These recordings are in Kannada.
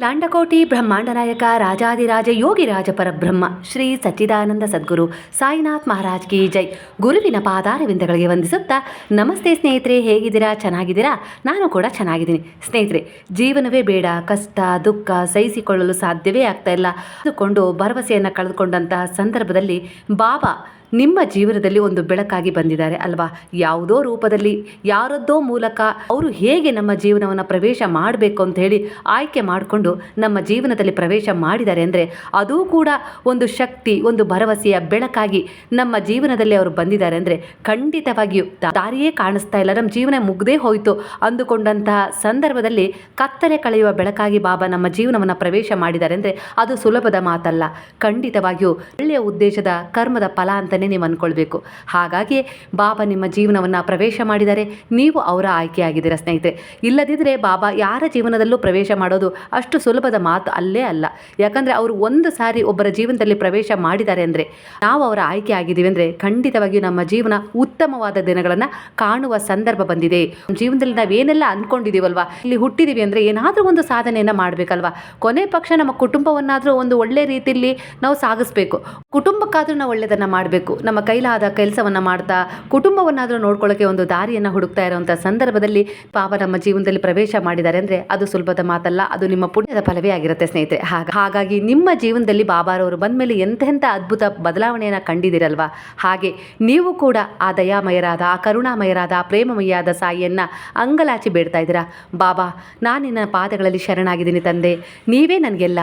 ಲಾಂಡಕೋಟಿ ಬ್ರಹ್ಮಾಂಡ ನಾಯಕ ರಾಜಾದಿರಾಜ ಯೋಗಿರಾಜ ಪರಬ್ರಹ್ಮ, ಶ್ರೀ ಸಚ್ಚಿದಾನಂದ ಸದ್ಗುರು ಸಾಯಿನಾಥ್ ಮಹಾರಾಜ್ ಕಿ ಜೈ. ಗುರುವಿನ ಪಾದಾರವಿಂದಗಳಿಗೆ ವಂದಿಸುತ್ತಾ, ನಮಸ್ತೆ ಸ್ನೇಹಿತರೆ, ಹೇಗಿದ್ದೀರಾ? ಚೆನ್ನಾಗಿದ್ದೀರಾ? ನಾನು ಕೂಡ ಚೆನ್ನಾಗಿದ್ದೀನಿ. ಸ್ನೇಹಿತರೆ, ಜೀವನವೇ ಬೇಡ, ಕಷ್ಟ, ದುಃಖ ಸಹಿಸಿಕೊಳ್ಳಲು ಸಾಧ್ಯವೇ ಆಗ್ತಾ ಇಲ್ಲ. ಅಂದುಕೊಂಡು ಭರವಸೆಯನ್ನು ಕಳೆದುಕೊಂಡಂತಹ ಸಂದರ್ಭದಲ್ಲಿ ಬಾಬಾ ನಿಮ್ಮ ಜೀವನದಲ್ಲಿ ಒಂದು ಬೆಳಕಾಗಿ ಬಂದಿದ್ದಾರೆ ಅಲ್ವಾ? ಯಾವುದೋ ರೂಪದಲ್ಲಿ, ಯಾರದ್ದೋ ಮೂಲಕ ಅವರು ಹೇಗೆ ನಮ್ಮ ಜೀವನವನ್ನು ಪ್ರವೇಶ ಮಾಡಬೇಕು ಅಂತ ಹೇಳಿ ಆಯ್ಕೆ ಮಾಡಿಕೊಂಡು ನಮ್ಮ ಜೀವನದಲ್ಲಿ ಪ್ರವೇಶ ಮಾಡಿದ್ದಾರೆ ಅಂದರೆ ಅದೂ ಕೂಡ ಒಂದು ಶಕ್ತಿ, ಒಂದು ಭರವಸೆಯ ಬೆಳಕಾಗಿ ನಮ್ಮ ಜೀವನದಲ್ಲಿ ಅವರು ಬಂದಿದ್ದಾರೆ ಅಂದರೆ ಖಂಡಿತವಾಗಿಯೂ ದಾರಿಯೇ ಕಾಣಿಸ್ತಾ ಇಲ್ಲ. ನಮ್ಮ ಜೀವನ ಮುಗ್ದೇ ಹೋಯಿತು ಅಂದುಕೊಂಡಂತಹ ಸಂದರ್ಭದಲ್ಲಿ ಕತ್ತಲೆ ಕಳೆಯುವ ಬೆಳಕಾಗಿ ಬಾಬಾ ನಮ್ಮ ಜೀವನವನ್ನು ಪ್ರವೇಶ ಮಾಡಿದ್ದಾರೆ ಅಂದರೆ ಅದು ಸುಲಭದ ಮಾತಲ್ಲ. ಖಂಡಿತವಾಗಿಯೂ ಒಳ್ಳೆಯ ಉದ್ದೇಶದ, ಕರ್ಮದ ಫಲ ಅಂತಲೇ ನೀವು ಅಂದ್ಕೊಳ್ಬೇಕು ಹಾಗಾಗಿ ಬಾಬಾ ನಿಮ್ಮ ಜೀವನವನ್ನು ಪ್ರವೇಶ ಮಾಡಿದರೆ ನೀವು ಅವರ ಆಯ್ಕೆಯಾಗಿದ್ದೀರ ಸ್ನೇಹಿತರೆ. ಇಲ್ಲದಿದ್ದರೆ ಬಾಬಾ ಯಾರ ಜೀವನದಲ್ಲೂ ಪ್ರವೇಶ ಮಾಡೋದು ಅಷ್ಟು ಸುಲಭದ ಮಾತು ಅಲ್ಲೇ ಅಲ್ಲ. ಯಾಕಂದರೆ ಅವರು ಒಂದು ಸಾರಿ ಒಬ್ಬರ ಜೀವನದಲ್ಲಿ ಪ್ರವೇಶ ಮಾಡಿದ್ದಾರೆ ಅಂದರೆ ನಾವು ಅವರ ಆಯ್ಕೆ ಆಗಿದ್ದೀವಿ ಅಂದರೆ ಖಂಡಿತವಾಗಿಯೂ ನಮ್ಮ ಜೀವನ ಉತ್ತಮವಾದ ದಿನಗಳನ್ನು ಕಾಣುವ ಸಂದರ್ಭ ಬಂದಿದೆ. ಜೀವನದಲ್ಲಿ ನಾವೇನೆಲ್ಲ ಅಂದ್ಕೊಂಡಿದ್ದೀವಲ್ವಾ ಇಲ್ಲಿ ಹುಟ್ಟಿದ್ದೀವಿ ಅಂದರೆ ಏನಾದರೂ ಒಂದು ಸಾಧನೆಯನ್ನು ಮಾಡಬೇಕಲ್ವಾ? ಕೊನೆ ಪಕ್ಷ ನಮ್ಮ ಕುಟುಂಬವನ್ನಾದರೂ ಒಂದು ಒಳ್ಳೆ ರೀತಿಯಲ್ಲಿ ನಾವು ಸಾಗಿಸ್ಬೇಕು. ಕುಟುಂಬಕ್ಕಾದರೂ ನಾವು ಒಳ್ಳೆಯದನ್ನು ಮಾಡಬೇಕು. ನಮ್ಮ ಕೈಲಾದ ಕೆಲಸವನ್ನು ಮಾಡ್ತಾ, ಕುಟುಂಬವನ್ನಾದರೂ ನೋಡ್ಕೊಳ್ಳೋಕೆ ಒಂದು ದಾರಿಯನ್ನು ಹುಡುಕ್ತಾ ಇರುವಂಥ ಸಂದರ್ಭದಲ್ಲಿ ಪಾಪ ನಮ್ಮ ಜೀವನದಲ್ಲಿ ಪ್ರವೇಶ ಮಾಡಿದ್ದಾರೆ ಅಂದರೆ ಅದು ಸುಲಭದ ಮಾತಲ್ಲ, ಅದು ನಿಮ್ಮ ಪುಣ್ಯದ ಫಲವೇ ಆಗಿರುತ್ತೆ ಸ್ನೇಹಿತರೆ. ಹಾಗ, ಹಾಗಾಗಿ ನಿಮ್ಮ ಜೀವನದಲ್ಲಿ ಬಾಬಾರವರು ಬಂದ ಮೇಲೆ ಎಂತೆಂಥ ಅದ್ಭುತ ಬದಲಾವಣೆಯನ್ನು ಕಂಡಿದ್ದೀರಲ್ವಾ? ಹಾಗೆ ನೀವು ಕೂಡ ಆ ದಯಾಮಯರಾದ, ಆ ಕರುಣಾಮಯರಾದ, ಆ ಪ್ರೇಮಮಯಾದ ಸಾಯಿಯನ್ನು ಅಂಗಲಾಚಿ ಬೇಡ್ತಾ ಇದ್ದೀರಾ? ಬಾಬಾ ನಾನು ನಿನ್ನ ಪಾದಗಳಲ್ಲಿ ಶರಣಾಗಿದ್ದೀನಿ ತಂದೆ. ನೀವೇ ನನಗೆಲ್ಲ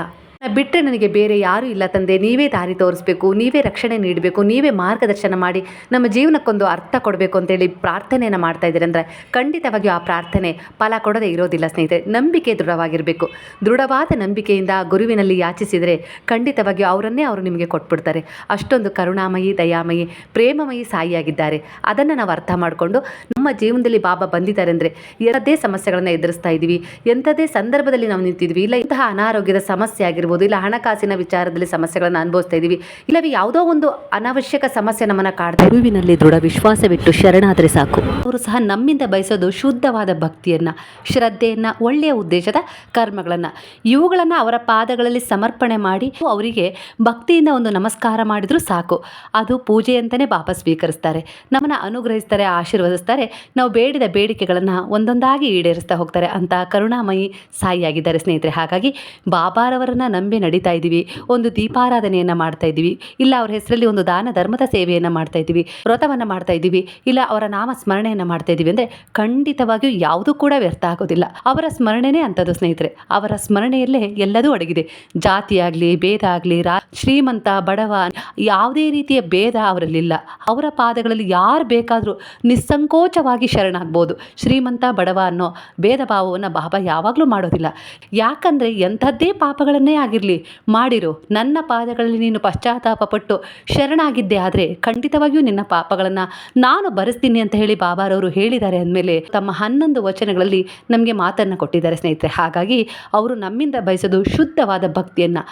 ಬಿಟ್ಟರೆ ನನಗೆ ಬೇರೆ ಯಾರೂ ಇಲ್ಲ ತಂದೆ. ನೀವೇ ದಾರಿ ತೋರಿಸ್ಬೇಕು, ನೀವೇ ರಕ್ಷಣೆ ನೀಡಬೇಕು, ನೀವೇ ಮಾರ್ಗದರ್ಶನ ಮಾಡಿ ನಮ್ಮ ಜೀವನಕ್ಕೊಂದು ಅರ್ಥ ಕೊಡಬೇಕು ಅಂತೇಳಿ ಪ್ರಾರ್ಥನೆಯನ್ನು ಮಾಡ್ತಾ ಇದ್ದೀರಿ ಅಂದರೆ ಖಂಡಿತವಾಗಿಯೂ ಆ ಪ್ರಾರ್ಥನೆ ಫಲ ಕೊಡದೇ ಇರೋದಿಲ್ಲ ಸ್ನೇಹಿತರೆ. ನಂಬಿಕೆ ದೃಢವಾಗಿರಬೇಕು. ದೃಢವಾದ ನಂಬಿಕೆಯಿಂದ ಗುರುವಿನಲ್ಲಿ ಯಾಚಿಸಿದರೆ ಖಂಡಿತವಾಗಿಯೂ ಅವರನ್ನೇ ಅವರು ನಿಮಗೆ ಕೊಟ್ಬಿಡ್ತಾರೆ. ಅಷ್ಟೊಂದು ಕರುಣಾಮಯಿ, ದಯಾಮಯಿ, ಪ್ರೇಮಮಯಿ ಸಾಯಿಯಾಗಿದ್ದಾರೆ. ಅದನ್ನು ನಾವು ಅರ್ಥ ಮಾಡಿಕೊಂಡು ನಮ್ಮ ಜೀವನದಲ್ಲಿ ಬಾಬಾ ಬಂದಿದ್ದಾರೆ ಅಂದರೆ ಎರದೇ ಸಮಸ್ಯೆಗಳನ್ನು ಎದುರಿಸ್ತಾ ಇದ್ದೀವಿ ಎಂಥದೇ ಸಂದರ್ಭದಲ್ಲಿ ನಾವು ನಿಂತಿದ್ವಿ, ಇಲ್ಲ ಇಂತಹ ಅನಾರೋಗ್ಯದ ಸಮಸ್ಯೆ ಆಗಿರ್ಬೋದು ಇಲ್ಲ ಹಣಕಾಸಿನ ವಿಚಾರದಲ್ಲಿ ಸಮಸ್ಯೆಗಳನ್ನು ಅನುಭವಿಸ್ತಾ ಇದ್ದೀವಿ ಇಲ್ಲವೇ ಯಾವುದೋ ಒಂದು ಅನಾವಶ್ಯಕ ಸಮಸ್ಯೆ ನಮ್ಮನ್ನು ಕಾಡ್ತಾ ಗುರುವಿನಲ್ಲಿ ದೃಢ ವಿಶ್ವಾಸವಿಟ್ಟು ಶರಣಾದರೆ ಸಾಕು. ಅವರು ಸಹ ನಮ್ಮಿಂದ ಬಯಸೋದು ಶುದ್ಧವಾದ ಭಕ್ತಿಯನ್ನು ಶ್ರದ್ಧೆಯನ್ನು ಒಳ್ಳೆಯ ಉದ್ದೇಶದ ಕರ್ಮಗಳನ್ನು. ಇವುಗಳನ್ನು ಅವರ ಪಾದಗಳಲ್ಲಿ ಸಮರ್ಪಣೆ ಮಾಡಿ ಅವರಿಗೆ ಭಕ್ತಿಯಿಂದ ಒಂದು ನಮಸ್ಕಾರ ಮಾಡಿದರೂ ಸಾಕು. ಅದು ಪೂಜೆ ಅಂತಲೇ ಸ್ವೀಕರಿಸ್ತಾರೆ. ನಮ್ಮನ್ನು ಅನುಗ್ರಹಿಸ್ತಾರೆ ಆಶೀರ್ವದಿಸ್ತಾರೆ. ನಾವು ಬೇಡಿದ ಬೇಡಿಕೆಗಳನ್ನು ಒಂದೊಂದಾಗಿ ಈಡೇರಿಸ್ತಾ ಹೋಗ್ತಾರೆ ಅಂತ ಕರುಣಾಮಯಿ ಸಾಯಿಯಾಗಿದ್ದಾರೆ ಸ್ನೇಹಿತರೆ. ಹಾಗಾಗಿ ಬಾಬಾರವರನ್ನು ನಂಬಿ ನಡೀತಾ ಇದ್ದೀವಿ. ಒಂದು ದೀಪಾರಾಧನೆಯನ್ನು ಮಾಡ್ತಾ ಇದ್ದೀವಿ. ಇಲ್ಲ, ಅವ್ರ ಹೆಸರಲ್ಲಿ ಒಂದು ದಾನ ಧರ್ಮದ ಸೇವೆಯನ್ನು ಮಾಡ್ತಾ ಇದ್ದೀವಿ. ವ್ರತವನ್ನು ಮಾಡ್ತಾ ಇದ್ದೀವಿ. ಇಲ್ಲ, ಅವರ ನಾಮ ಸ್ಮರಣೆಯನ್ನು ಮಾಡ್ತಾ ಇದ್ದೀವಿ ಅಂದರೆ ಖಂಡಿತವಾಗಿಯೂ ಯಾವುದೂ ಕೂಡ ವ್ಯರ್ಥ ಆಗೋದಿಲ್ಲ. ಅವರ ಸ್ಮರಣೆನೇ ಅಂಥದ್ದು ಸ್ನೇಹಿತರೆ. ಅವರ ಸ್ಮರಣೆಯಲ್ಲೇ ಎಲ್ಲದೂ ಅಡಗಿದೆ. ಜಾತಿಯಾಗಲಿ ಭೇದ ಆಗಲಿ, ರಾ, ಶ್ರೀಮಂತ, ಬಡವ, ಯಾವುದೇ ರೀತಿಯ ಭೇದ ಅವರಲ್ಲಿಲ್ಲ. ಅವರ ಪಾದಗಳಲ್ಲಿ ಯಾರು ಬೇಕಾದರೂ ನಿಸ್ಸಂಕೋಚವಾಗಿ ಶರಣಾಗ್ಬೋದು. ಶ್ರೀಮಂತ, ಬಡವ ಅನ್ನೋ ಭೇದ ಭಾವವನ್ನು ಬಾಬಾ ಯಾವಾಗಲೂ ಮಾಡೋದಿಲ್ಲ. ಯಾಕಂದರೆ ಎಂಥದ್ದೇ ಪಾಪಗಳನ್ನೇ ಆಗಿರಲಿ, ಮಾಡಿರು. ನನ್ನ ಪಾದಗಳಲ್ಲಿ ನೀನು ಪಶ್ಚಾತ್ತಾಪ ಪಟ್ಟು ಶರಣಾಗಿದ್ದೆ ಆದರೆ ಖಂಡಿತವಾಗಿಯೂ ನಿನ್ನ ಪಾಪಗಳನ್ನು ನಾನು ಭರಿಸ್ತೀನಿ ಅಂತ ಹೇಳಿ ಬಾಬಾರವರು ಹೇಳಿದ್ದಾರೆ ಅಂದಮೇಲೆ ತಮ್ಮ ಹನ್ನೊಂದು ವಚನಗಳಲ್ಲಿ ನಮಗೆ ಮಾತನ್ನು ಕೊಟ್ಟಿದ್ದಾರೆ ಸ್ನೇಹಿತರೆ. ಹಾಗಾಗಿ ಅವರು ನಮ್ಮಿಂದ ಬಯಸೋದು ಶುದ್ಧವಾದ ಭಕ್ತಿಯನ್ನು.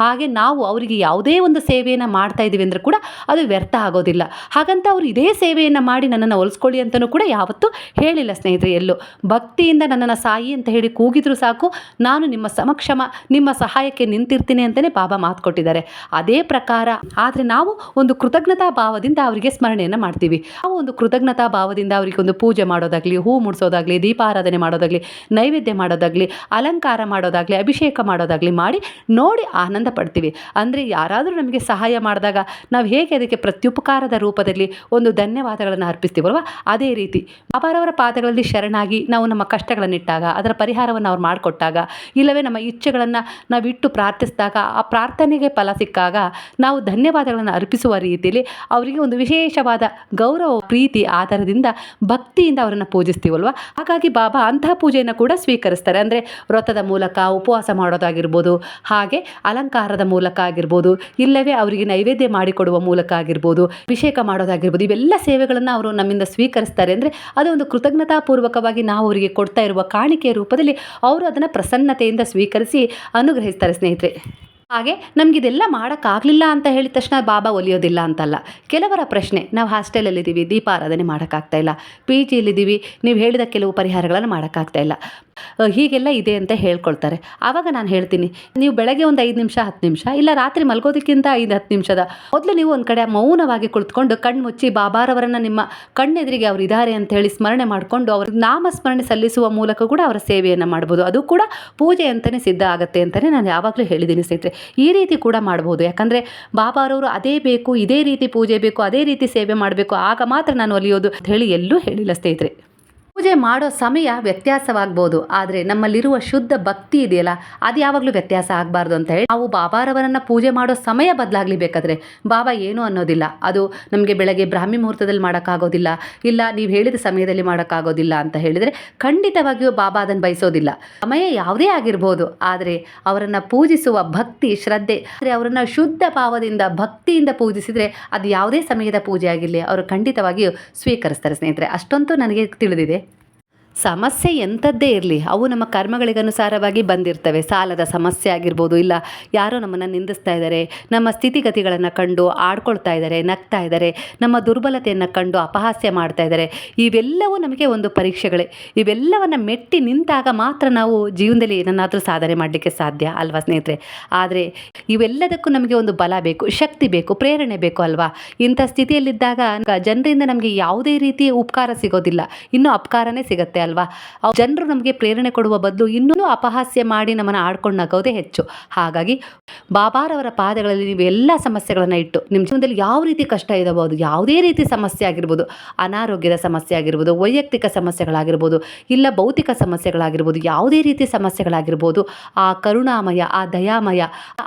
ಹಾಗೆ ನಾವು ಅವರಿಗೆ ಯಾವುದೇ ಒಂದು ಸೇವೆಯನ್ನು ಮಾಡ್ತಾ ಇದ್ದೀವಿ ಅಂದರೆ ಕೂಡ ಅದು ವ್ಯರ್ಥ ಆಗೋದಿಲ್ಲ. ಹಾಗಂತ ಅವರು ಇದೇ ಸೇವೆಯನ್ನು ಮಾಡಿ ನನ್ನನ್ನು ಹೊಲಿಸ್ಕೊಳ್ಳಿ ಅಂತಲೂ ಕೂಡ ಯಾವತ್ತೂ ಹೇಳಿಲ್ಲ ಸ್ನೇಹಿತರೆ, ಎಲ್ಲೂ. ಭಕ್ತಿಯಿಂದ ನನ್ನನ್ನು ಸಾಯಿ ಅಂತ ಹೇಳಿ ಕೂಗಿದ್ರು ಸಾಕು. ನಾನು ನಿಮ್ಮ ಸಮಕ್ಷಮ ನಿಮ್ಮ ಸಹಾಯಕ್ಕೆ ನಿಂತಿರ್ತೀನಿ ಅಂತಲೇ ಬಾಬಾ ಮಾತು ಕೊಟ್ಟಿದ್ದಾರೆ. ಅದೇ ಪ್ರಕಾರ ಆದರೆ ನಾವು ಒಂದು ಕೃತಜ್ಞತಾ ಭಾವದಿಂದ ಅವರಿಗೆ ಸ್ಮರಣೆಯನ್ನು ಮಾಡ್ತೀವಿ. ನಾವು ಒಂದು ಕೃತಜ್ಞತಾ ಭಾವದಿಂದ ಅವರಿಗೆ ಒಂದು ಪೂಜೆ ಮಾಡೋದಾಗಲಿ, ಹೂ ಮುಡಿಸೋದಾಗಲಿ, ದೀಪಾರಾಧನೆ ಮಾಡೋದಾಗಲಿ, ನೈವೇದ್ಯ ಮಾಡೋದಾಗಲಿ, ಅಲಂಕಾರ ಮಾಡೋದಾಗಲಿ, ಅಭಿಷೇಕ ಮಾಡೋದಾಗಲಿ ಮಾಡಿ ನೋಡಿ ಆನಂದ ಪಡ್ತೀವಿ. ಅಂದರೆ ಯಾರಾದರೂ ನಮಗೆ ಸಹಾಯ ಮಾಡಿದಾಗ ನಾವು ಹೇಗೆ ಅದಕ್ಕೆ ಪ್ರತ್ಯುಪಕಾರದ ರೂಪದಲ್ಲಿ ಒಂದು ಧನ್ಯವಾದಗಳನ್ನು ಅರ್ಪಿಸ್ತೀವಲ್ವ? ಅದೇ ರೀತಿ ಬಾಬಾರವರ ಪಾದಗಳಲ್ಲಿ ಶರಣಾಗಿ ನಾವು ನಮ್ಮ ಕಷ್ಟಗಳನ್ನಿಟ್ಟಾಗ, ಅದರ ಪರಿಹಾರವನ್ನು ಅವ್ರು ಮಾಡಿಕೊಟ್ಟಾಗ, ಇಲ್ಲವೇ ನಮ್ಮ ಇಚ್ಛೆಗಳನ್ನು ನಾವಿಟ್ಟು ಪ್ರಾರ್ಥಿಸಿದಾಗ ಆ ಪ್ರಾರ್ಥನೆಗೆ ಫಲ ಸಿಕ್ಕಾಗ ನಾವು ಧನ್ಯವಾದಗಳನ್ನು ಅರ್ಪಿಸುವ ರೀತಿಯಲ್ಲಿ ಅವರಿಗೆ ಒಂದು ವಿಶೇಷವಾದ ಗೌರವ, ಪ್ರೀತಿ ಆಧಾರದಿಂದ ಭಕ್ತಿಯಿಂದ ಅವರನ್ನು ಪೂಜಿಸ್ತೀವಲ್ವ? ಹಾಗಾಗಿ ಬಾಬಾ ಅಂತಹ ಪೂಜೆಯನ್ನು ಕೂಡ ಸ್ವೀಕರಿಸ್ತಾರೆ. ಅಂದರೆ ವ್ರತದ ಮೂಲಕ, ಉಪವಾಸ ಮಾಡೋದಾಗಿರ್ಬೋದು, ಹಾಗೆ ಅಲಂಕಾರದ ಮೂಲಕ ಆಗಿರ್ಬೋದು, ಇಲ್ಲವೇ ಅವರಿಗೆ ನೈವೇದ್ಯ ಮಾಡಿಕೊಡುವ ಮೂಲಕ ಆಗಿರ್ಬೋದು, ಅಭಿಷೇಕ ಮಾಡೋದಾಗಿರ್ಬೋದು, ಇವೆಲ್ಲ ಸೇವೆಗಳನ್ನು ಅವರು ನಮ್ಮಿಂದ ಸ್ವೀಕರಿಸ್ತಾರೆ. ಅಂದರೆ ಅದು ಒಂದು ಕೃತಜ್ಞತಾಪೂರ್ವಕವಾಗಿ ನಾವು ಅವರಿಗೆ ಕೊಡ್ತಾ ಇರುವ ಕಾಣಿಕೆಯ ರೂಪದಲ್ಲಿ ಅವರು ಅದನ್ನು ಪ್ರಸನ್ನತೆಯಿಂದ ಸ್ವೀಕರಿಸಿ ಅನುಗ್ರಹಿಸ್ತಾರೆ. ಸ್ನೇಹಿತರೆ. ಹಾಗೆ ನಮಗಿದೆಲ್ಲ ಮಾಡೋಕ್ಕಾಗಲಿಲ್ಲ ಅಂತ ಹೇಳಿದ ತಕ್ಷಣ ಬಾಬಾ ಒಲಿಯೋದಿಲ್ಲ ಅಂತಲ್ಲ. ಕೆಲವರ ಪ್ರಶ್ನೆ, ನಾವು ಹಾಸ್ಟೆಲಲ್ಲಿದ್ದೀವಿ ದೀಪಾರಾಧನೆ ಮಾಡೋಕ್ಕಾಗ್ತಾ ಇಲ್ಲ. ಪಿ ಜಿಯಲ್ಲಿದ್ದೀವಿ ನೀವು ಹೇಳಿದ ಕೆಲವು ಪರಿಹಾರಗಳನ್ನು ಮಾಡೋಕ್ಕಾಗ್ತಾ ಇಲ್ಲ. ಹೀಗೆಲ್ಲ ಇದೆ ಅಂತ ಹೇಳ್ಕೊಳ್ತಾರೆ. ಆವಾಗ ನಾನು ಹೇಳ್ತೀನಿ, ನೀವು ಬೆಳಗ್ಗೆ ಒಂದು ಐದು ನಿಮಿಷ, ಹತ್ತು ನಿಮಿಷ, ಇಲ್ಲ ರಾತ್ರಿ ಮಲ್ಗೋದಕ್ಕಿಂತ ಐದು, ಹತ್ತು ನಿಮಿಷದ, ಮೊದಲು ನೀವು ಒಂದು ಕಡೆ ಮೌನವಾಗಿ ಕುಳಿತುಕೊಂಡು ಕಣ್ಣು ಮುಚ್ಚಿ ಬಾಬಾರವರನ್ನು ನಿಮ್ಮ ಕಣ್ಣೆದುರಿಗೆ ಅವರು ಇದ್ದಾರೆ ಅಂತ ಹೇಳಿ ಸ್ಮರಣೆ ಮಾಡಿಕೊಂಡು ಅವ್ರ ನಾಮ ಸ್ಮರಣೆ ಸಲ್ಲಿಸುವ ಮೂಲಕ ಕೂಡ ಅವರ ಸೇವೆಯನ್ನು ಮಾಡ್ಬೋದು. ಅದು ಕೂಡ ಪೂಜೆ ಅಂತಲೇ ಸಿದ್ಧ ಆಗುತ್ತೆ ಅಂತಲೇ ನಾನು ಯಾವಾಗಲೂ ಹೇಳಿದ್ದೀನಿ ಸ್ನೇಹಿತರೆ. ಈ ರೀತಿ ಕೂಡ ಮಾಡ್ಬೋದು ಯಾಕಂದರೆ ಬಾಬಾರವರು ಅದೇ ಬೇಕು, ಇದೇ ರೀತಿ ಪೂಜೆ ಬೇಕು, ಅದೇ ರೀತಿ ಸೇವೆ ಮಾಡಬೇಕು. ಆಗ ಮಾತ್ರ ನಾನು ಒಲಿಯೋದು ಅಂತ ಹೇಳಿ ಎಲ್ಲೂ ಹೇಳಿಲ್ಲ ಸ್ನೇಹಿತರೆ. ಪೂಜೆ ಮಾಡೋ ಸಮಯ ವ್ಯತ್ಯಾಸವಾಗ್ಬೋದು, ಆದರೆ ನಮ್ಮಲ್ಲಿರುವ ಶುದ್ಧ ಭಕ್ತಿ ಇದೆಯಲ್ಲ, ಅದು ಯಾವಾಗಲೂ ವ್ಯತ್ಯಾಸ ಆಗಬಾರ್ದು ಅಂತ ಹೇಳಿ ನಾವು ಬಾಬಾರವರನ್ನು ಪೂಜೆ ಮಾಡೋ ಸಮಯ ಬದಲಾಗಲಿ ಬೇಕಾದರೆ, ಬಾಬಾ ಏನು ಅನ್ನೋದಿಲ್ಲ. ಅದು ನಮಗೆ ಬೆಳಗ್ಗೆ ಬ್ರಾಹ್ಮಿ ಮುಹೂರ್ತದಲ್ಲಿ ಮಾಡೋಕ್ಕಾಗೋದಿಲ್ಲ, ಇಲ್ಲ ನೀವು ಹೇಳಿದ ಸಮಯದಲ್ಲಿ ಮಾಡೋಕ್ಕಾಗೋದಿಲ್ಲ ಅಂತ ಹೇಳಿದರೆ ಖಂಡಿತವಾಗಿಯೂ ಬಾಬಾ ಅದನ್ನು ಬಯಸೋದಿಲ್ಲ. ಸಮಯ ಯಾವುದೇ ಆಗಿರ್ಬೋದು, ಆದರೆ ಅವರನ್ನು ಪೂಜಿಸುವ ಭಕ್ತಿ, ಶ್ರದ್ಧೆ, ಆದರೆ ಅವರನ್ನು ಶುದ್ಧ ಭಾವದಿಂದ, ಭಕ್ತಿಯಿಂದ ಪೂಜಿಸಿದರೆ ಅದು ಯಾವುದೇ ಸಮಯದ ಪೂಜೆ ಆಗಿರಲಿ, ಅವರು ಖಂಡಿತವಾಗಿಯೂ ಸ್ವೀಕರಿಸ್ತಾರೆ ಸ್ನೇಹಿತರೆ. ಅಷ್ಟಂತೂ ನನಗೆ ತಿಳಿದಿದೆ. ಸಮಸ್ಯೆ ಎಂಥದ್ದೇ ಇರಲಿ, ಅವು ನಮ್ಮ ಕರ್ಮಗಳಿಗನುಸಾರವಾಗಿ ಬಂದಿರ್ತವೆ. ಸಾಲದ ಸಮಸ್ಯೆ ಆಗಿರ್ಬೋದು, ಇಲ್ಲ ಯಾರೋ ನಮ್ಮನ್ನು ನಿಂದಿಸ್ತಾ ಇದ್ದಾರೆ ನಮ್ಮ ಸ್ಥಿತಿಗತಿಗಳನ್ನು ಕಂಡು ಆಡ್ಕೊಳ್ತಾ ಇದ್ದಾರೆ ನಗ್ತಾ ಇದ್ದಾರೆ ನಮ್ಮ ದುರ್ಬಲತೆಯನ್ನು ಕಂಡು ಅಪಹಾಸ್ಯ ಮಾಡ್ತಾ ಇದ್ದಾರೆ ಇವೆಲ್ಲವೂ ನಮಗೆ ಒಂದು ಪರೀಕ್ಷೆಗಳೇ. ಇವೆಲ್ಲವನ್ನು ಮೆಟ್ಟಿ ನಿಂತಾಗ ಮಾತ್ರ ನಾವು ಜೀವನದಲ್ಲಿ ಏನನ್ನಾದರೂ ಸಾಧನೆ ಮಾಡಲಿಕ್ಕೆ ಸಾಧ್ಯ ಅಲ್ವಾ ಸ್ನೇಹಿತರೆ? ಆದರೆ ಇವೆಲ್ಲದಕ್ಕೂ ನಮಗೆ ಒಂದು ಬಲ ಬೇಕು, ಶಕ್ತಿ ಬೇಕು, ಪ್ರೇರಣೆ ಬೇಕು ಅಲ್ವಾ? ಇಂಥ ಸ್ಥಿತಿಯಲ್ಲಿದ್ದಾಗ ಜನರಿಂದ ನಮಗೆ ಯಾವುದೇ ರೀತಿಯ ಉಪಕಾರ ಸಿಗೋದಿಲ್ಲ. ಇನ್ನೂ ಅಪಕಾರನೇ ಸಿಗುತ್ತೆ ಅಲ್ವಾ? ಜನರು ನಮಗೆ ಪ್ರೇರಣೆ ಕೊಡುವ ಬದಲು ಇನ್ನೂ ಅಪಹಾಸ್ಯ ಮಾಡಿ ನಮ್ಮನ್ನು ಆಡ್ಕೊಂಡು ನಗೋದೇ ಹೆಚ್ಚು. ಹಾಗಾಗಿ ಬಾಬಾರವರ ಪಾದಗಳಲ್ಲಿ ನೀವು ಎಲ್ಲ ಸಮಸ್ಯೆಗಳನ್ನು ಇಟ್ಟು ನಿಮ್ಮ ಜೀವನದಲ್ಲಿ ಯಾವ ರೀತಿ ಕಷ್ಟ ಇರಬಹುದು, ಯಾವುದೇ ರೀತಿ ಸಮಸ್ಯೆ ಆಗಿರ್ಬೋದು, ಅನಾರೋಗ್ಯದ ಸಮಸ್ಯೆ ಆಗಿರ್ಬೋದು, ವೈಯಕ್ತಿಕ ಸಮಸ್ಯೆಗಳಾಗಿರ್ಬೋದು, ಇಲ್ಲ ಭೌತಿಕ ಸಮಸ್ಯೆಗಳಾಗಿರ್ಬೋದು, ಯಾವುದೇ ರೀತಿ ಸಮಸ್ಯೆಗಳಾಗಿರ್ಬೋದು, ಆ ಕರುಣಾಮಯ, ಆ ದಯಾಮಯ,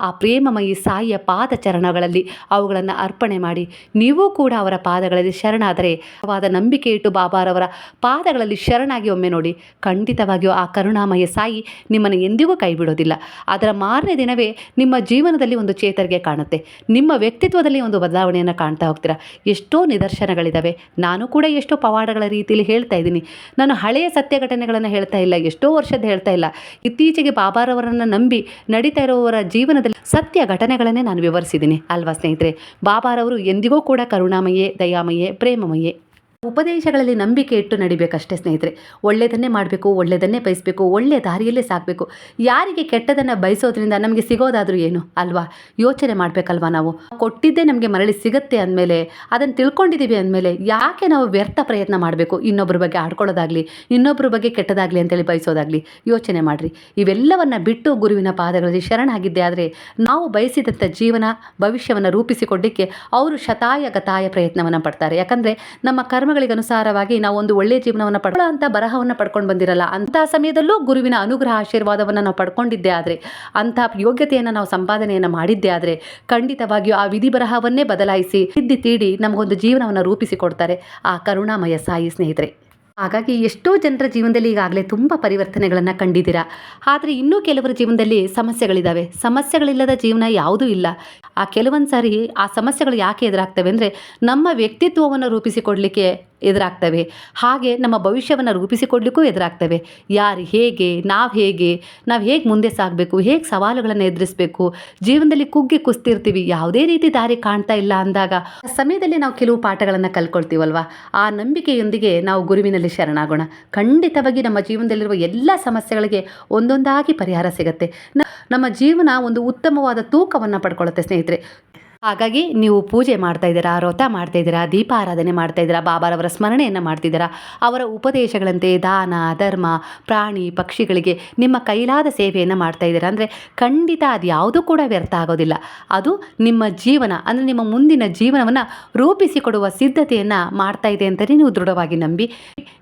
ಆ ಪ್ರೇಮಮಯಿ ಸಾಯಿಯ ಪಾದ ಚರಣಗಳಲ್ಲಿ ಅವುಗಳನ್ನು ಅರ್ಪಣೆ ಮಾಡಿ ನೀವು ಕೂಡ ಅವರ ಪಾದಗಳಲ್ಲಿ ಶರಣಾದರೆ ವಾದ ನಂಬಿಕೆ ಇಟ್ಟು ಬಾಬಾರವರ ಪಾದಗಳಲ್ಲಿ ಶರಣಾಗಿ ಒಮ್ಮೆ ನೋಡಿ ಖಂಡಿತವಾಗಿಯೂ ಆ ಕರುಣಾಮಯ ಸಾಯಿ ನಿಮ್ಮನ್ನು ಎಂದಿಗೂ ಕೈ ಬಿಡೋದಿಲ್ಲ ಅದರ ಮಾರನೇ ದಿನವೇ ನಿಮ್ಮ ಜೀವನದಲ್ಲಿ ಒಂದು ಚೇತರಿಕೆ ಕಾಣುತ್ತೆ. ನಿಮ್ಮ ವ್ಯಕ್ತಿತ್ವದಲ್ಲಿ ಒಂದು ಬದಲಾವಣೆಯನ್ನು ಕಾಣ್ತಾ ಹೋಗ್ತೀರಾ. ಎಷ್ಟೋ ನಿದರ್ಶನಗಳಿದ್ದಾವೆ ನಾನು ಕೂಡ ಎಷ್ಟೋ ಪವಾಡಗಳ ರೀತಿಯಲ್ಲಿ ಹೇಳ್ತಾ ಇದ್ದೀನಿ. ನಾನು ಹಳೆಯ ಸತ್ಯ ಘಟನೆಗಳನ್ನು ಹೇಳ್ತಾ ಇಲ್ಲ, ಎಷ್ಟೋ ವರ್ಷದ ಹೇಳ್ತಾ ಇಲ್ಲ. ಇತ್ತೀಚೆಗೆ ಬಾಬಾರವರನ್ನು ನಂಬಿ ನಡೀತಾ ಇರುವವರ ಜೀವನದಲ್ಲಿ ಸತ್ಯ ಘಟನೆಗಳನ್ನೇ ನಾನು ವಿವರಿಸಿದ್ದೀನಿ. ಅಲ್ವಾ ಸ್ನೇಹಿತರೆ? ಬಾಬಾರವರು ಎಂದಿಗೂ ಕೂಡ ಕರುಣಾಮಯೇ, ದಯಾಮಯೇ, ಪ್ರೇಮಮಯೇ. ಉಪದೇಶಗಳಲ್ಲಿ ನಂಬಿಕೆ ಇಟ್ಟು ನಡಿಬೇಕಷ್ಟೇ ಸ್ನೇಹಿತರೆ. ಒಳ್ಳೆಯದನ್ನೇ ಮಾಡಬೇಕು ಒಳ್ಳೆಯದನ್ನೇ ಬಯಸಬೇಕು ಒಳ್ಳೆಯ ದಾರಿಯಲ್ಲೇ ಸಾಕಬೇಕು. ಯಾರಿಗೆ ಕೆಟ್ಟದನ್ನು ಬಯಸೋದ್ರಿಂದ ನಮಗೆ ಸಿಗೋದಾದರೂ ಏನು? ಅಲ್ವಾ? ಯೋಚನೆ ಮಾಡಬೇಕಲ್ವಾ ನಾವು? ಕೊಟ್ಟಿದ್ದೇ ನಮಗೆ ಮರಳಿ ಸಿಗುತ್ತೆ ಅಂದಮೇಲೆ ಅದನ್ನು ತಿಳ್ಕೊಂಡಿದ್ದೀವಿ ಅಂದಮೇಲೆ ಯಾಕೆ ನಾವು ವ್ಯರ್ಥ ಪ್ರಯತ್ನ ಮಾಡಬೇಕು? ಇನ್ನೊಬ್ಬರ ಬಗ್ಗೆ ಆಡ್ಕೊಳ್ಳೋದಾಗಲಿ ಇನ್ನೊಬ್ಬರ ಬಗ್ಗೆ ಕೆಟ್ಟದಾಗಲಿ ಅಂತೇಳಿ ಬಯಸೋದಾಗಲಿ ಯೋಚನೆ ಮಾಡಿರಿ. ಇವೆಲ್ಲವನ್ನು ಬಿಟ್ಟು ಗುರುವಿನ ಪಾದಗಳಲ್ಲಿ ಶರಣಾಗಿದ್ದೆ ಆದರೆ ನಾವು ಬಯಸಿದಂಥ ಜೀವನ, ಭವಿಷ್ಯವನ್ನು ರೂಪಿಸಿಕೊಡಲಿಕ್ಕೆ ಅವರು ಶತಾಯ ಗತಾಯ ಪ್ರಯತ್ನವನ್ನು ಪಡ್ತಾರೆ. ಯಾಕಂದರೆ ನಮ್ಮ ಕರ್ಮಗಳಿಗೆ ಅನುಸಾರವಾಗಿ ನಾವು ಒಂದು ಒಳ್ಳೆಯ ಜೀವನವನ್ನು ಪಡ್ಕೊಳ್ಳೋ ಅಂತ ಬರಹವನ್ನು ಪಡ್ಕೊಂಡು ಬಂದಿರಲ್ಲ. ಅಂತಹ ಸಮಯದಲ್ಲೂ ಗುರುವಿನ ಅನುಗ್ರಹ ಆಶೀರ್ವಾದವನ್ನು ನಾವು ಪಡ್ಕೊಂಡಿದ್ದೇ ಆದರೆ ಅಂತಹ ಯೋಗ್ಯತೆಯನ್ನು ನಾವು ಸಂಪಾದನೆಯನ್ನು ಮಾಡಿದ್ದೇ ಆದರೆ, ಖಂಡಿತವಾಗಿಯೂ ಆ ವಿಧಿ ಬರಹವನ್ನೇ ಬದಲಾಯಿಸಿ ತಿದ್ದಿ ತೀಡಿ ನಮಗೊಂದು ಜೀವನವನ್ನು ರೂಪಿಸಿಕೊಡ್ತಾರೆ ಆ ಕರುಣಾಮಯ ಸಾಯಿ ಸ್ನೇಹಿತರೆ. ಹಾಗಾಗಿ ಎಷ್ಟೋ ಜನರ ಜೀವನದಲ್ಲಿ ಈಗಾಗಲೇ ತುಂಬ ಪರಿವರ್ತನೆಗಳನ್ನು ಕಂಡಿದ್ದೀರಾ. ಆದರೆ ಇನ್ನೂ ಕೆಲವರ ಜೀವನದಲ್ಲಿ ಸಮಸ್ಯೆಗಳಿದ್ದಾವೆ ಸಮಸ್ಯೆಗಳಿಲ್ಲದ ಜೀವನ ಯಾವುದೂ ಇಲ್ಲ. ಆ ಕೆಲವೊಂದು ಸಾರಿ ಆ ಸಮಸ್ಯೆಗಳು ಯಾಕೆ ಎದುರಾಗ್ತವೆ ಅಂದರೆ ನಮ್ಮ ವ್ಯಕ್ತಿತ್ವವನ್ನು ರೂಪಿಸಿಕೊಡಲಿಕ್ಕೆ ಎದುರಾಗ್ತವೆ. ಹಾಗೆ ನಮ್ಮ ಭವಿಷ್ಯವನ್ನು ರೂಪಿಸಿಕೊಡ್ಲಿಕ್ಕೂ ಎದುರಾಗ್ತವೆ. ಯಾರು ಹೇಗೆ, ನಾವು ಹೇಗೆ ನಾವು ಹೇಗೆ ಮುಂದೆ ಸಾಗಬೇಕು, ಹೇಗೆ ಸವಾಲುಗಳನ್ನು ಎದುರಿಸಬೇಕು, ಜೀವನದಲ್ಲಿ ಕುಗ್ಗಿ ಕುಸ್ತಿರ್ತೀವಿ, ಯಾವುದೇ ರೀತಿ ದಾರಿ ಕಾಣ್ತಾ ಇಲ್ಲ ಅಂದಾಗ ಸಮಯದಲ್ಲಿ ನಾವು ಕೆಲವು ಪಾಠಗಳನ್ನು ಕಲ್ಕೊಳ್ತೀವಲ್ವ ಆ ನಂಬಿಕೆಯೊಂದಿಗೆ ನಾವು ಗುರುವಿನಲ್ಲಿ ಶರಣಾಗೋಣ. ಖಂಡಿತವಾಗಿ ನಮ್ಮ ಜೀವನದಲ್ಲಿರುವ ಎಲ್ಲ ಸಮಸ್ಯೆಗಳಿಗೆ ಒಂದೊಂದಾಗಿ ಪರಿಹಾರ ಸಿಗುತ್ತೆ. ನಮ್ಮ ಜೀವನ ಒಂದು ಉತ್ತಮವಾದ ತೂಕವನ್ನು ಪಡ್ಕೊಳ್ಳುತ್ತೆ ಸ್ನೇಹಿತರೆ. ಹಾಗಾಗಿ ನೀವು ಪೂಜೆ ಮಾಡ್ತಾ ಇದ್ದೀರಾ, ವ್ರತ ಮಾಡ್ತಾ ಇದ್ದೀರಾ, ದೀಪಾರಾಧನೆ ಮಾಡ್ತಾ ಇದ್ದೀರಾ, ಬಾಬಾರವರ ಸ್ಮರಣೆಯನ್ನು ಮಾಡ್ತಿದ್ದೀರಾ ಅವರ ಉಪದೇಶಗಳಂತೆ ದಾನ, ಧರ್ಮ, ಪ್ರಾಣಿ, ಪಕ್ಷಿಗಳಿಗೆ ನಿಮ್ಮ ಕೈಲಾದ ಸೇವೆಯನ್ನು ಮಾಡ್ತಾ ಇದ್ದೀರಾ ಅಂದರೆ ಖಂಡಿತ ಅದು ಯಾವುದೂ ಕೂಡ ವ್ಯರ್ಥ ಆಗೋದಿಲ್ಲ. ಅದು ನಿಮ್ಮ ಜೀವನ ಅಂದರೆ ನಿಮ್ಮ ಮುಂದಿನ ಜೀವನವನ್ನು ರೂಪಿಸಿಕೊಡುವ ಸಿದ್ಧತೆಯನ್ನು ಮಾಡ್ತಾ ಇದೆ ಅಂತಲೇ ನೀವು ದೃಢವಾಗಿ ನಂಬಿ.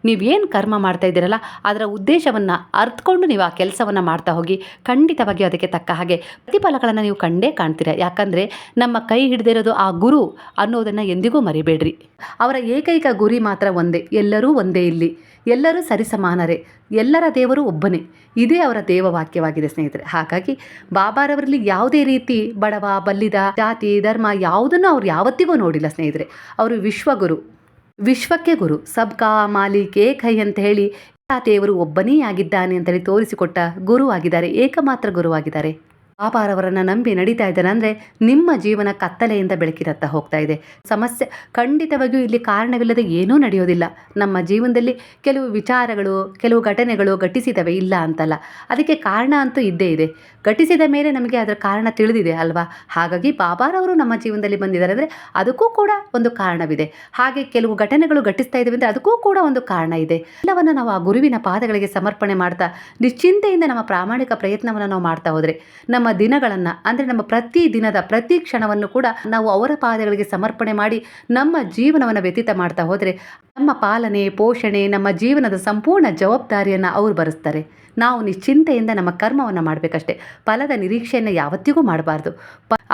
ನೀವೇನು ಕರ್ಮ ಮಾಡ್ತಾ ಇದ್ದೀರಲ್ಲ, ಅದರ ಉದ್ದೇಶವನ್ನು ಅರ್ಥಕೊಂಡು ನೀವು ಆ ಕೆಲಸವನ್ನು ಮಾಡ್ತಾ ಹೋಗಿ ಖಂಡಿತವಾಗಿ ಅದಕ್ಕೆ ತಕ್ಕ ಹಾಗೆ ಪ್ರತಿಫಲಗಳನ್ನು ನೀವು ಕಂಡೇ ಕಾಣ್ತೀರಾ. ಯಾಕಂದರೆ ನಮ್ಮ ಕೈ ಹಿಡಿದಿರೋದು ಆ ಗುರು ಅನ್ನೋದನ್ನು ಎಂದಿಗೂ ಮರಿಬೇಡ್ರಿ. ಅವರ ಏಕೈಕ ಗುರಿ ಮಾತ್ರ ಒಂದೇ, ಎಲ್ಲರೂ ಒಂದೇ ಇಲ್ಲಿ. ಎಲ್ಲರೂ ಸರಿಸಮಾನರೇ, ಎಲ್ಲರ ದೇವರು ಒಬ್ಬನೇ. ಇದೇ ಅವರ ದೇವವಾಕ್ಯವಾಗಿದೆ ಸ್ನೇಹಿತರೆ. ಹಾಗಾಗಿ ಬಾಬಾರವರಲ್ಲಿ ಯಾವುದೇ ರೀತಿ ಬಡವ, ಬಲ್ಲಿದ ಜಾತಿ, ಧರ್ಮ ಯಾವುದನ್ನು ಅವ್ರು ಯಾವತ್ತಿಗೂ ನೋಡಿಲ್ಲ ಸ್ನೇಹಿತರೆ. ಅವರು ವಿಶ್ವಗುರು, ವಿಶ್ವಕ್ಕೆ ಗುರು. ಸಬ್ಕಾ ಮಾಲಿಕ್ ಏಕೈ ಅಂತ ಹೇಳಿ ದೇವರು ಒಬ್ಬನೇ ಆಗಿದ್ದಾನೆ ಅಂತೇಳಿ ತೋರಿಸಿಕೊಟ್ಟ ಗುರುವಾಗಿದ್ದಾರೆ ಏಕಮಾತ್ರ ಗುರುವಾಗಿದ್ದಾರೆ ಬಾಬಾರವರನ್ನು ನಂಬಿ ನಡೀತಾ ಇದ್ದಾರೆ ಅಂದರೆ ನಿಮ್ಮ ಜೀವನ ಕತ್ತಲೆಯಿಂದ ಬೆಳಕಿನತ್ತ ಹೋಗ್ತಾ ಇದೆ. ಸಮಸ್ಯೆ ಖಂಡಿತವಾಗಿಯೂ ಇಲ್ಲಿ ಕಾರಣವಿಲ್ಲದೆ ಏನೂ ನಡೆಯೋದಿಲ್ಲ. ನಮ್ಮ ಜೀವನದಲ್ಲಿ ಕೆಲವು ವಿಚಾರಗಳು, ಕೆಲವು ಘಟನೆಗಳು ಘಟಿಸಿದವೆ, ಇಲ್ಲ ಅಂತಲ್ಲ. ಅದಕ್ಕೆ ಕಾರಣ ಅಂತೂ ಇದ್ದೇ ಇದೆ. ಘಟಿಸಿದ ಮೇಲೆ ನಮಗೆ ಅದರ ಕಾರಣ ತಿಳಿದಿದೆ ಅಲ್ವಾ? ಹಾಗಾಗಿ ಬಾಬಾರವರು ನಮ್ಮ ಜೀವನದಲ್ಲಿ ಬಂದಿದ್ದಾರೆ ಅಂದರೆ ಅದಕ್ಕೂ ಕೂಡ ಒಂದು ಕಾರಣವಿದೆ. ಹಾಗೆ ಕೆಲವು ಘಟನೆಗಳು ಘಟಿಸ್ತಾ ಇದ್ದಾವೆ ಅಂದರೆ ಅದಕ್ಕೂ ಕೂಡ ಒಂದು ಕಾರಣ ಇದೆ. ಎಲ್ಲವನ್ನು ನಾವು ಆ ಗುರುವಿನ ಪಾದಗಳಿಗೆ ಸಮರ್ಪಣೆ ಮಾಡ್ತಾ ನಿಶ್ಚಿಂತೆಯಿಂದ ನಮ್ಮ ಪ್ರಾಮಾಣಿಕ ಪ್ರಯತ್ನವನ್ನು ನಾವು ಮಾಡ್ತಾ ಹೋದರೆ ನಮ್ಮ ದಿನಗಳನ್ನು, ಅಂದರೆ ನಮ್ಮ ಪ್ರತಿ ದಿನದ ಪ್ರತಿ ಕ್ಷಣವನ್ನು ಕೂಡ ನಾವು ಅವರ ಪಾದಗಳಿಗೆ ಸಮರ್ಪಣೆ ಮಾಡಿ ನಮ್ಮ ಜೀವನವನ್ನು ವ್ಯತೀತ ಮಾಡ್ತಾ ಹೋದರೆ ನಮ್ಮ ಪಾಲನೆ, ಪೋಷಣೆ, ನಮ್ಮ ಜೀವನದ ಸಂಪೂರ್ಣ ಜವಾಬ್ದಾರಿಯನ್ನು ಅವರು ಭರಿಸ್ತಾರೆ ನಾವು ನಿಶ್ಚಿಂತೆಯಿಂದ ನಮ್ಮ ಕರ್ಮವನ್ನು ಮಾಡಬೇಕಷ್ಟೆ. ಫಲದ ನಿರೀಕ್ಷೆಯನ್ನು ಯಾವತ್ತಿಗೂ ಮಾಡಬಾರ್ದು.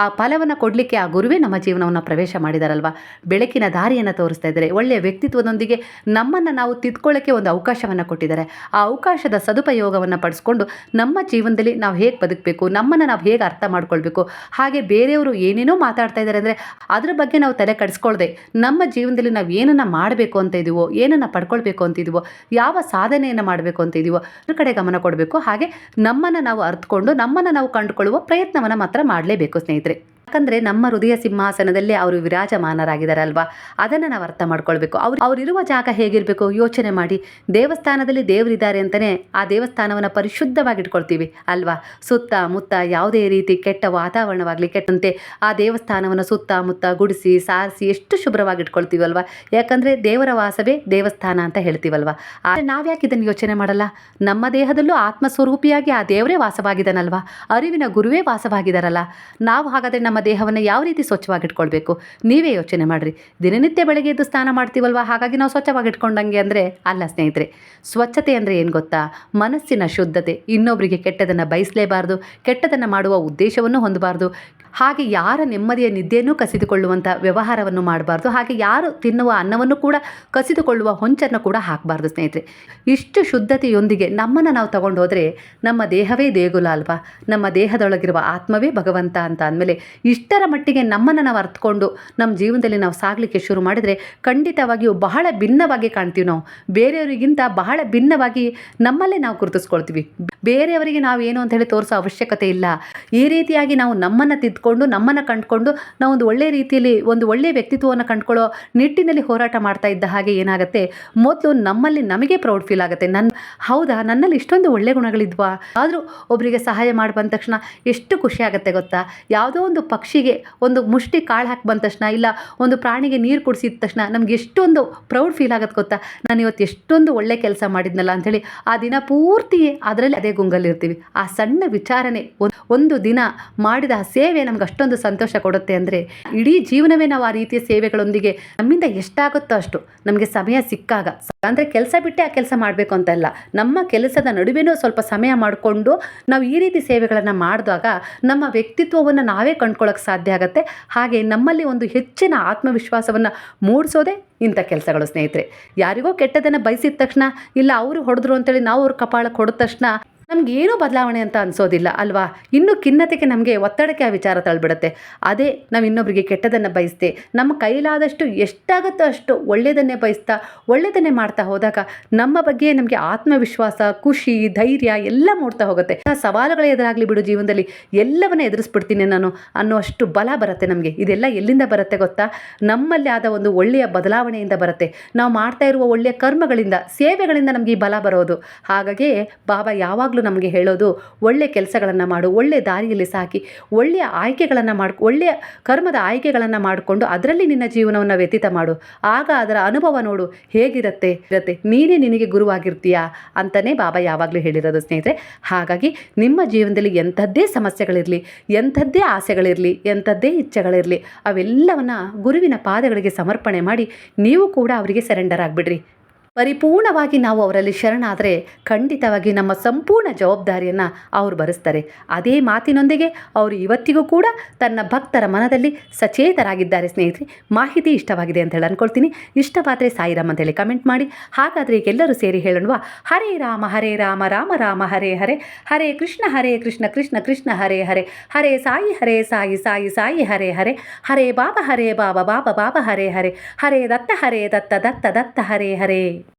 ಆ ಫಲವನ್ನು ಕೊಡಲಿಕ್ಕೆ ಆ ಗುರುವೇ ನಮ್ಮ ಜೀವನವನ್ನು ಪ್ರವೇಶ ಮಾಡಿದಾರಲ್ವ? ಬೆಳಕಿನ ದಾರಿಯನ್ನು ತೋರಿಸ್ತಾ ಇದ್ದಾರೆ. ಒಳ್ಳೆಯ ವ್ಯಕ್ತಿತ್ವದೊಂದಿಗೆ ನಮ್ಮನ್ನು ನಾವು ತಿದ್ಕೊಳ್ಳೋಕ್ಕೆ ಒಂದು ಅವಕಾಶವನ್ನು ಕೊಟ್ಟಿದ್ದಾರೆ. ಆ ಅವಕಾಶದ ಸದುಪಯೋಗವನ್ನು ಪಡಿಸ್ಕೊಂಡು ನಮ್ಮ ಜೀವನದಲ್ಲಿ ನಾವು ಹೇಗೆ ಬದುಕಬೇಕು, ನಮ್ಮನ್ನು ನಾವು ಹೇಗೆ ಅರ್ಥ ಮಾಡ್ಕೊಳ್ಬೇಕು, ಹಾಗೆ ಬೇರೆಯವರು ಏನೇನೋ ಮಾತಾಡ್ತಾ ಇದ್ದಾರೆ ಅಂದರೆ ಅದರ ಬಗ್ಗೆ ನಾವು ತಲೆ ಕೆಡಿಸ್ಕೊಳ್ದೆ ನಮ್ಮ ಜೀವನದಲ್ಲಿ ನಾವು ಏನನ್ನು ಮಾಡಬೇಕು ಅಂತ ಇದೀವೋ, ಏನನ್ನು ಪಡ್ಕೊಳ್ಬೇಕು ಅಂತ ಇದೀವೋ, ಯಾವ ಸಾಧನೆಯನ್ನು ಮಾಡಬೇಕು ಅಂತ ಇದೀವೋ ಅದ್ರ ಕಡೆ ಗಮನ ಕೊಡಬೇಕು. ಹಾಗೆ ನಮ್ಮನ್ನು ನಾವು ಅರ್ಥಕೊಂಡು ನಮ್ಮನ್ನು ನಾವು ಕಂಡುಕೊಳ್ಳುವ ಪ್ರಯತ್ನವನ್ನು ಮಾತ್ರ ಮಾಡಲೇಬೇಕು ಸ್ನೇಹಿತರೆ. entre ಯಾಕಂದರೆ ನಮ್ಮ ಹೃದಯ ಸಿಂಹಾಸನದಲ್ಲಿ ಅವರು ವಿರಾಜಮಾನರಾಗಿದ್ದಾರಲ್ವಾ? ಅದನ್ನು ನಾವು ಅರ್ಥ ಮಾಡ್ಕೊಳ್ಬೇಕು. ಅವ್ರು, ಅವರಿರುವ ಜಾಗ ಹೇಗಿರಬೇಕು? ಯೋಚನೆ ಮಾಡಿ. ದೇವಸ್ಥಾನದಲ್ಲಿ ದೇವರಿದ್ದಾರೆ ಅಂತಲೇ ಆ ದೇವಸ್ಥಾನವನ್ನು ಪರಿಶುದ್ಧವಾಗಿ ಇಟ್ಕೊಳ್ತೀವಿ ಅಲ್ವಾ? ಸುತ್ತ ಮುತ್ತ ಯಾವುದೇ ರೀತಿ ಕೆಟ್ಟ ವಾತಾವರಣವಾಗಲಿ, ಕೆಟ್ಟಂತೆ ಆ ದೇವಸ್ಥಾನವನ್ನು ಸುತ್ತಮುತ್ತ ಗುಡಿಸಿ, ಸಾರಿಸಿ ಎಷ್ಟು ಶುಭ್ರವಾಗಿ ಇಟ್ಕೊಳ್ತೀವಲ್ವಾ ಯಾಕಂದರೆ ದೇವರ ವಾಸವೇ ದೇವಸ್ಥಾನ ಅಂತ ಹೇಳ್ತೀವಲ್ವಾ? ಆದರೆ ನಾವ್ಯಾಕೆ ಇದನ್ನು ಯೋಚನೆ ಮಾಡಲ್ಲ? ನಮ್ಮ ದೇಹದಲ್ಲೂ ಆತ್ಮಸ್ವರೂಪಿಯಾಗಿ ಆ ದೇವರೇ ವಾಸವಾಗಿದ್ದಾನಲ್ವಾ? ಅರಿವಿನ ಗುರುವೇ ವಾಸವಾಗಿದ್ದಾರಲ್ಲ? ನಾವು ಹಾಗಾದರೆ ನಮ್ಮ ದೇಹವನ್ನು ಯಾವ ರೀತಿ ಸ್ವಚ್ಛವಾಗಿಟ್ಕೊಳ್ಬೇಕು? ನೀವೇ ಯೋಚನೆ ಮಾಡಿರಿ. ದಿನನಿತ್ಯ ಬೆಳಗ್ಗೆ ಎದ್ದು ಸ್ನಾನ ಮಾಡ್ತೀವಲ್ವ? ಹಾಗಾಗಿ ನಾವು ಸ್ವಚ್ಛವಾಗಿ ಇಟ್ಕೊಂಡಂಗೆ ಅಂದರೆ ಅಲ್ಲ ಸ್ನೇಹಿತರೆ. ಸ್ವಚ್ಛತೆ ಅಂದರೆ ಏನು ಗೊತ್ತಾ? ಮನಸ್ಸಿನ ಶುದ್ಧತೆ. ಇನ್ನೊಬ್ಬರಿಗೆ ಕೆಟ್ಟದನ್ನು ಬಯಸಲೇಬಾರ್ದು. ಕೆಟ್ಟದನ್ನು ಮಾಡುವ ಉದ್ದೇಶವನ್ನು ಹೊಂದಬಾರ್ದು. ಹಾಗೆ ಯಾರ ನೆಮ್ಮದಿಯ ನಿದ್ದೆಯನ್ನು ಕಸಿದುಕೊಳ್ಳುವಂಥ ವ್ಯವಹಾರವನ್ನು ಮಾಡಬಾರ್ದು. ಹಾಗೆ ಯಾರು ತಿನ್ನುವ ಅನ್ನವನ್ನು ಕೂಡ ಕಸಿದುಕೊಳ್ಳುವ ಹೊಂಚನ್ನು ಕೂಡ ಹಾಕಬಾರ್ದು ಸ್ನೇಹಿತರೆ. ಇಷ್ಟು ಶುದ್ಧತೆಯೊಂದಿಗೆ ನಮ್ಮನ್ನು ನಾವು ತಗೊಂಡು ನಮ್ಮ ದೇಹವೇ ದೇಗುಲ ಅಲ್ವಾ? ನಮ್ಮ ದೇಹದೊಳಗಿರುವ ಆತ್ಮವೇ ಭಗವಂತ ಅಂತ ಅಂದಮೇಲೆ ಇಷ್ಟರ ಮಟ್ಟಿಗೆ ನಮ್ಮನ್ನು ನಾವು ಅರ್ಥಕೊಂಡು ನಮ್ಮ ಜೀವನದಲ್ಲಿ ನಾವು ಸಾಗಲಿಕ್ಕೆ ಶುರು ಮಾಡಿದರೆ ಖಂಡಿತವಾಗಿಯೂ ಬಹಳ ಭಿನ್ನವಾಗಿ ಕಾಣ್ತೀವಿ ನಾವು. ಬೇರೆಯವರಿಗಿಂತ ಬಹಳ ಭಿನ್ನವಾಗಿ ನಮ್ಮಲ್ಲೇ ನಾವು ಗುರುತಿಸ್ಕೊಳ್ತೀವಿ. ಬೇರೆಯವರಿಗೆ ನಾವು ಏನು ಅಂತ ಹೇಳಿ ತೋರಿಸೋ ಅವಶ್ಯಕತೆ ಇಲ್ಲ. ಈ ರೀತಿಯಾಗಿ ನಾವು ನಮ್ಮನ್ನು ತಿದ್ದುಕೊಂಡು ನಮ್ಮನ್ನು ಕಂಡುಕೊಂಡು ನಾವು ಒಂದು ಒಳ್ಳೆಯ ರೀತಿಯಲ್ಲಿ, ಒಂದು ಒಳ್ಳೆಯ ವ್ಯಕ್ತಿತ್ವವನ್ನು ಕಂಡುಕೊಳ್ಳೋ ನಿಟ್ಟಿನಲ್ಲಿ ಹೋರಾಟ ಮಾಡ್ತಾ ಇದ್ದ ಹಾಗೆ ಏನಾಗುತ್ತೆ? ಮೊದಲು ನಮ್ಮಲ್ಲಿ ನಮಗೆ ಪ್ರೌಡ್ ಫೀಲ್ ಆಗುತ್ತೆ. ನನ್ನ ಹೌದಾ? ನನ್ನಲ್ಲಿ ಇಷ್ಟೊಂದು ಒಳ್ಳೆ ಗುಣಗಳಿದ್ವಾ? ಆದರೂ ಒಬ್ಬರಿಗೆ ಸಹಾಯ ಮಾಡಿ ಬಂದ ತಕ್ಷಣ ಎಷ್ಟು ಖುಷಿ ಆಗುತ್ತೆ ಗೊತ್ತಾ? ಯಾವುದೋ ಒಂದು ಪಕ್ಷಿಗೆ ಒಂದು ಮುಷ್ಟಿ ಕಾಳು ಹಾಕಿ ಬಂದ ತಕ್ಷಣ ಇಲ್ಲ, ಒಂದು ಪ್ರಾಣಿಗೆ ನೀರು ಕುಡಿಸಿದ ತಕ್ಷಣ ನಮ್ಗೆ ಎಷ್ಟೊಂದು ಪ್ರೌಡ್ ಫೀಲ್ ಆಗುತ್ತೆ ಗೊತ್ತಾ? ನಾನು ಇವತ್ತು ಎಷ್ಟೊಂದು ಒಳ್ಳೆ ಕೆಲಸ ಮಾಡಿದ್ನಲ್ಲ ಅಂಥೇಳಿ ಆ ದಿನ ಪೂರ್ತಿ ಅದರಲ್ಲಿ ಅದೇ ಗುಂಗಲ್ಲಿರ್ತೀವಿ. ಆ ಸಣ್ಣ ವಿಚಾರನೆ ಒಂದು ದಿನ ಮಾಡಿದ ಸೇವೆ ನಮ್ಗೆ ಅಷ್ಟೊಂದು ಸಂತೋಷ ಕೊಡುತ್ತೆ ಅಂದರೆ ಇಡೀ ಜೀವನವೇ ನಾವು ಆ ರೀತಿಯ ಸೇವೆಗಳೊಂದಿಗೆ ನಮ್ಮಿಂದ ಎಷ್ಟಾಗುತ್ತೋ ಅಷ್ಟು ನಮಗೆ ಸಮಯ ಸಿಕ್ಕಾಗ. ಅಂದರೆ ಕೆಲಸ ಬಿಟ್ಟೆ ಆ ಕೆಲಸ ಮಾಡಬೇಕು ಅಂತಲ್ಲ. ನಮ್ಮ ಕೆಲಸದ ನಡುವೆನೂ ಸ್ವಲ್ಪ ಸಮಯ ಮಾಡಿಕೊಂಡು ನಾವು ಈ ರೀತಿ ಸೇವೆಗಳನ್ನು ಮಾಡಿದಾಗ ನಮ್ಮ ವ್ಯಕ್ತಿತ್ವವನ್ನು ನಾವೇ ಕಂಡ್ಕೊಳ್ಳೋಕೆ ಸಾಧ್ಯ ಆಗುತ್ತೆ. ಹಾಗೆ ನಮ್ಮಲ್ಲಿ ಒಂದು ಹೆಚ್ಚಿನ ಆತ್ಮವಿಶ್ವಾಸವನ್ನು ಮೂಡಿಸೋದೇ ಇಂಥ ಕೆಲಸಗಳು ಸ್ನೇಹಿತರೆ. ಯಾರಿಗೋ ಕೆಟ್ಟದನ್ನು ಬಯಸಿದ ತಕ್ಷಣ, ಇಲ್ಲ ಅವರು ಹೊಡೆದ್ರು ಅಂತೇಳಿ ನಾವು ಅವ್ರ ಕಪಾಳಕ್ಕೆ ಹೊಡೆದ ತಕ್ಷಣ ನಮಗೇನೂ ಬದಲಾವಣೆ ಅಂತ ಅನಿಸೋದಿಲ್ಲ, ಅಲ್ವಾ? ಇನ್ನು ಖಿನ್ನತೆಗೆ ನಮಗೆ ಒತ್ತಡಕ್ಕೆ ಆ ವಿಚಾರ ತಳ್ಬಿಡುತ್ತೆ. ಅದೇ ನಾವು ಇನ್ನೊಬ್ಬರಿಗೆ ಕೆಟ್ಟದನ್ನು ಬಯಸ್ತೆ ನಮ್ಮ ಕೈಲಾದಷ್ಟು ಎಷ್ಟಾಗುತ್ತೋ ಅಷ್ಟು ಒಳ್ಳೆಯದನ್ನೇ ಬಯಸ್ತಾ ಒಳ್ಳೆಯದನ್ನೇ ಮಾಡ್ತಾ ಹೋದಾಗ ನಮ್ಮ ಬಗ್ಗೆ ನಮಗೆ ಆತ್ಮವಿಶ್ವಾಸ, ಖುಷಿ, ಧೈರ್ಯ ಎಲ್ಲ ಮೂಡ್ತಾ ಹೋಗುತ್ತೆ. ಆ ಸವಾಲುಗಳೇ ಎದುರಾಗಲಿ ಬಿಡು ಜೀವನದಲ್ಲಿ, ಎಲ್ಲವನ್ನ ಎದುರಿಸ್ಬಿಡ್ತೀನಿ ನಾನು ಅನ್ನೋಷ್ಟು ಬಲ ಬರುತ್ತೆ ನಮಗೆ. ಇದೆಲ್ಲ ಎಲ್ಲಿಂದ ಬರುತ್ತೆ ಗೊತ್ತಾ? ನಮ್ಮಲ್ಲಿ ಆದ ಒಂದು ಒಳ್ಳೆಯ ಬದಲಾವಣೆಯಿಂದ ಬರುತ್ತೆ. ನಾವು ಮಾಡ್ತಾ ಇರುವ ಒಳ್ಳೆಯ ಕರ್ಮಗಳಿಂದ, ಸೇವೆಗಳಿಂದ ನಮಗೆ ಈ ಬಲ ಬರೋದು. ಹಾಗಾಗಿ, ಬಾಬಾ ಯಾವಾಗಲೂ ನಮಗೆ ಹೇಳೋದು ಒಳ್ಳೆಯ ಕೆಲಸಗಳನ್ನು ಮಾಡು ಒಳ್ಳೆಯ ದಾರಿಯಲ್ಲಿ ಸಾಕಿ ಒಳ್ಳೆಯ ಆಯ್ಕೆಗಳನ್ನು ಮಾಡಿ ಒಳ್ಳೆಯ ಕರ್ಮದ ಆಯ್ಕೆಗಳನ್ನು ಮಾಡಿಕೊಂಡು ಅದರಲ್ಲಿ ನಿನ್ನ ಜೀವನವನ್ನು ವ್ಯತೀತ ಮಾಡು. ಆಗ ಅದರ ಅನುಭವ ನೋಡು, ಹೇಗಿರುತ್ತೆ? ಇರುತ್ತೆ. ನೀನೇ ನಿನಗೆ ಗುರುವಾಗಿರ್ತೀಯಾ? ಅಂತಲೇ ಬಾಬಾ ಯಾವಾಗಲೂ ಹೇಳಿರೋದು ಸ್ನೇಹಿತರೆ. ಹಾಗಾಗಿ ನಿಮ್ಮ ಜೀವನದಲ್ಲಿ ಎಂಥದ್ದೇ ಸಮಸ್ಯೆಗಳಿರಲಿ, ಎಂಥದ್ದೇ ಆಸೆಗಳಿರಲಿ, ಎಂಥದ್ದೇ ಇಚ್ಛೆಗಳಿರಲಿ, ಅವೆಲ್ಲವನ್ನು ಗುರುವಿನ ಪಾದಗಳಿಗೆ ಸಮರ್ಪಣೆ ಮಾಡಿ ನೀವು ಕೂಡ ಅವರಿಗೆ ಸರೆಂಡರ್ ಆಗಿಬಿಡ್ರಿ. ಪರಿಪೂರ್ಣವಾಗಿ ನಾವು ಅವರಲ್ಲಿ ಶರಣಾದರೆ ಖಂಡಿತವಾಗಿ ನಮ್ಮ ಸಂಪೂರ್ಣ ಜವಾಬ್ದಾರಿಯನ್ನು ಅವರು ಬರೆಸ್ತಾರೆ. ಅದೇ ಮಾತಿನೊಂದಿಗೆ ಅವರು ಇವತ್ತಿಗೂ ಕೂಡ ತನ್ನ ಭಕ್ತರ ಮನದಲ್ಲಿ ಸಚೇತರಾಗಿದ್ದಾರೆ ಸ್ನೇಹಿತರೆ. ಮಾಹಿತಿ ಇಷ್ಟವಾಗಿದೆ ಅಂತ ಹೇಳಿ ಅನ್ಕೊಳ್ತೀನಿ. ಇಷ್ಟವಾದರೆ ಸಾಯಿರಾಮ್ ಅಂತೇಳಿ ಕಮೆಂಟ್ ಮಾಡಿ. ಹಾಗಾದರೆ ಈಗೆಲ್ಲರೂ ಸೇರಿ ಹೇಳೋಣವಾ? ಹರೇ ರಾಮ ಹರೇ ರಾಮ ರಾಮ ರಾಮ, ಹರೇ ಹರೇ ಹರೇ ಕೃಷ್ಣ ಹರೇ ಕೃಷ್ಣ ಕೃಷ್ಣ ಕೃಷ್ಣ, ಹರೇ ಹರೇ ಹರೇ ಸಾಯಿ ಹರೇ ಸಾಯಿ ಸಾಯಿ ಸಾಯಿ, ಹರೇ ಹರೇ ಹರೇ ಬಾಬಾ ಹರೇ ಬಾಬಾ ಬಾಬಾ ಬಾಬಾ, ಹರೇ ಹರೇ ಹರೇ ದತ್ತ ಹರೇ ದತ್ತ ದತ್ತ ದತ್ತ, ಹರೇ ಹರೇ.